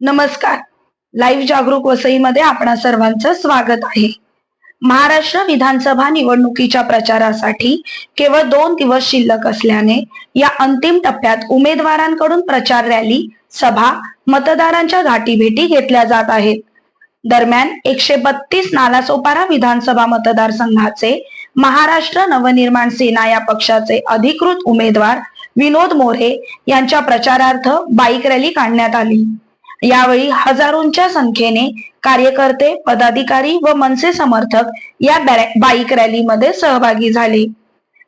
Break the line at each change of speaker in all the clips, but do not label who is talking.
नमस्कार. लाईव्ह जागरूक वसईमध्ये आपणा सर्वांचं स्वागत आहे. महाराष्ट्र विधानसभा निवडणुकीच्या प्रचारासाठी केवळ दोन दिवस शिल्लक असल्याने या अंतिम टप्प्यात उमेदवारांकडून प्रचार रॅली सभा मतदारांच्या गाठीभेटी घेतल्या जात आहेत. दरम्यान एकशे बत्तीस नालासोपारा विधानसभा मतदारसंघाचे महाराष्ट्र नवनिर्माण सेना या पक्षाचे अधिकृत उमेदवार विनोद मोरे यांच्या प्रचारार्थ बाईक रॅली काढण्यात आली. यावेळी हजारोंच्या संख्येने कार्यकर्ते पदाधिकारी व मनसे समर्थक या बाईक रॅलीमध्ये सहभागी झाले.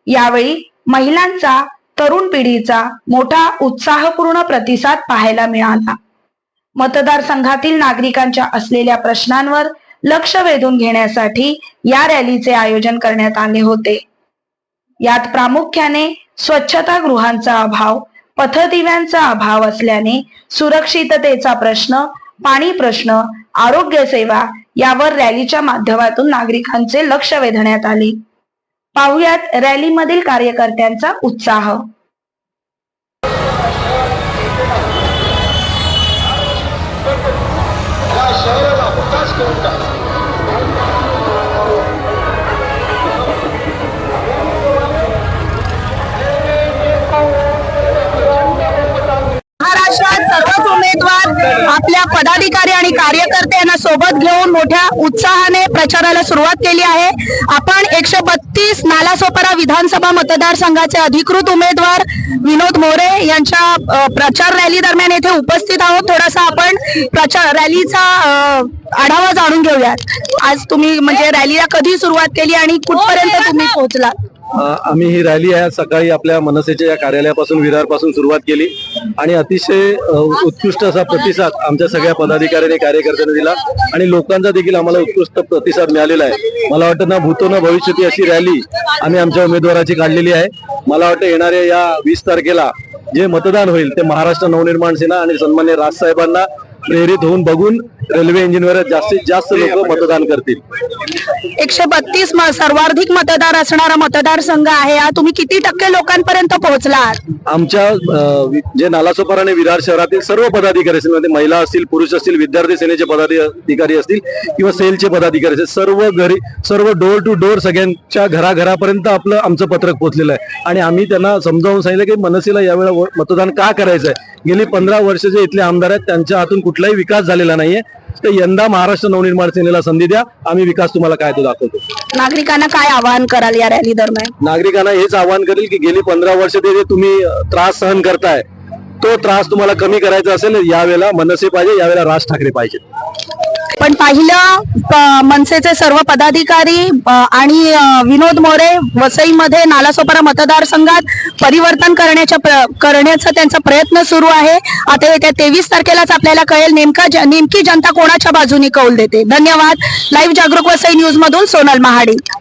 यावेळी महिलांचा तरुण पिढीचा मोठा उत्साहपूर्ण प्रतिसाद पाहायला मिळाला. मतदारसंघातील नागरिकांच्या असलेल्या प्रश्नांवर लक्ष वेधून घेण्यासाठी या रॅलीचे आयोजन करण्यात आले होते. यात प्रामुख्याने स्वच्छता गृहांचा अभाव पथदिव्यांचा अभाव असल्याने सुरक्षिततेचा प्रश्न पाणी प्रश्न आरोग्य सेवा यावर रॅलीच्या माध्यमातून नागरिकांचे लक्ष वेधण्यात आले. पाहुयात रॅलीमधील कार्यकर्त्यांचा उत्साह. पदाधिकारी आणि कार्यकर्त्यांना सोबत घेऊन मोठ्या उत्साहाने प्रचाराला सुरुवात केली आहे. आपण एकशे बत्तीस नालासोपारा विधानसभा मतदारसंघाचे अधिकृत उमेदवार विनोद मोरे यांच्या प्रचार रॅली दरम्यान येथे उपस्थित आहोत. थोडासा आपण प्रचार रॅलीचा आढावा जाणून घेऊयात. आज तुम्ही म्हणजे रॅलीला कधी सुरुवात केली आणि कुठपर्यंत तुम्ही पोहोचला
अ, आम्ही ही रॅली आहे. सकाळी आपल्या मनसेच्या या कार्यालयापासून विरारपासून सुरुवात केली. आणि अतिशय उत्कृष्ट असा प्रतिसाद आमच्या सगळ्या पदाधिकाऱ्यांनी कार्यकर्त्यांनी दिला. आणि लोकांचा देखील आम्हाला उत्कृष्ट प्रतिसाद मिळालेला आहे. मला वाटतं ना भूतो ना भविष्यती अशी रॅली आम्ही आमच्या उमेदवाराची काढलेली आहे. मला वाटतं येणाऱ्या या वीस तारखेला जे मतदान होईल ते महाराष्ट्र नवनिर्माण सेना आणि सन्मान्य राजसाहेबांना प्रेरित होऊन बघून रेल्वे इंजिनवर जास्तीत जास्त लोक मतदान करतील.
एकशे बत्तीस सर्वाधिक मतदार असणारा मतदारसंघ आहे. हा तुम्ही किती टक्के लोकांपर्यंत पोहोचला आहात
आमच्या जे नालासोपार आणि विरार शहरातील सर्व पदाधिकारी असतील म्हणजे महिला असतील पुरुष असतील विद्यार्थी सेनेचे पदाधिकारी असतील किंवा सेलचे पदाधिकारी असतील सर्व घरी सर्व डोर टू डोर सगळ्यांच्या घराघरापर्यंत आपलं आमचं पत्रक पोहोचलेलं आहे. आणि आम्ही त्यांना समजावून सांगितलं की मनसेला यावेळेला व- मतदान का करायचं आहे गेली पंधरा वर्ष जे इथले आमदार आहेत त्यांच्या हातून कुठलाही विकास झालेला नाहीये. तर यंदा महाराष्ट्र नवनिर्माण सेनेला संधी द्या. आम्ही विकास तुम्हाला काय तो दाखवतो.
नागरिकांना काय आवाहन कराल या रॅली दरम्यान?
नागरिकांना हेच आवाहन करेल की गेली पंधरा वर्ष ते जे तुम्ही त्रास सहन करताय तो त्रास तुम्हाला कमी करायचा असेल यावेळेला मनसे पाहिजे यावेळेला राज ठाकरे पाहिजे.
पण पाहिलं मनसेचे सर्व पदाधिकारी आणि विनोद मोरे वसईमध्ये नालासोपारा मतदारसंघात परिवर्तन करण्याच्या करण्याचा त्यांचा प्रयत्न सुरू आहे. आता येत्या तेवीस तारखेलाच आपल्याला कळेल नेमका नेमकी जनता कोणाच्या बाजूने कौल देते. धन्यवाद. लाईव्ह जागरूक वसई न्यूज मधून सोनल महाडिक.